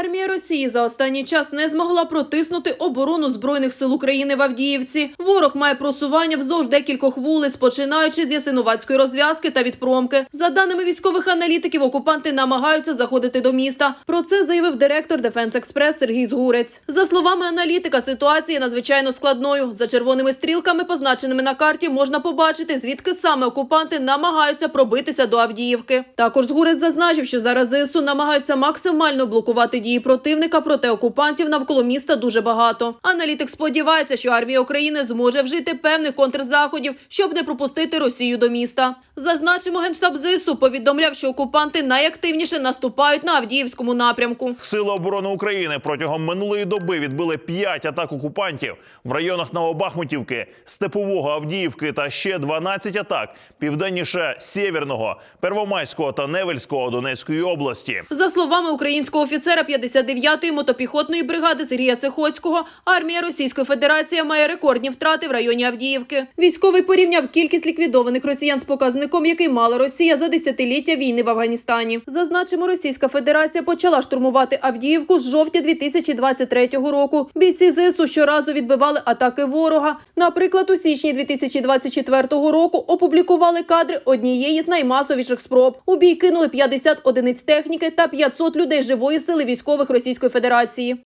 Армія Росії за останній час не змогла протиснути оборону збройних сил України в Авдіївці. Ворог має просування вздовж декількох вулиць, починаючи з Ясинуватської розв'язки та від промки. За даними військових аналітиків, окупанти намагаються заходити до міста. Про це заявив директор Дефенс Експрес Сергій Згурець. За словами аналітика, ситуація надзвичайно складною. За червоними стрілками, позначеними на карті, можна побачити, звідки саме окупанти намагаються пробитися до Авдіївки. Також Згурець зазначив, що зараз ЗСУ намагаються максимально блокувати дії противника, проти окупантів навколо міста дуже багато. Аналітик сподівається, що армія України зможе вжити певних контрзаходів, щоб не пропустити Росію до міста. Зазначимо, генштаб ЗСУ повідомляв, що окупанти найактивніше наступають на Авдіївському напрямку. Сили оборони України протягом минулої доби відбили 5 атак окупантів в районах Новобахмутівки, Степового, Авдіївки та ще 12 атак південніше Сєвєрного, Первомайського та Невельського Донецької області. За словами українського офіцера 59-ї мотопіхотної бригади Сергія Цехоцького, армія Російської Федерації має рекордні втрати в районі Авдіївки. Військовий порівняв кількість ліквідованих росіян з показником, який мала Росія за десятиліття війни в Афганістані. Зазначимо, Російська Федерація почала штурмувати Авдіївку з жовтня 2023 року. Бійці ЗСУ щоразу відбивали атаки ворога. Наприклад, у січні 2024 року опублікували кадри однієї з наймасовіших спроб. У бій кинули 50 одиниць техніки та 500 людей живої сили військових Російської Федерації.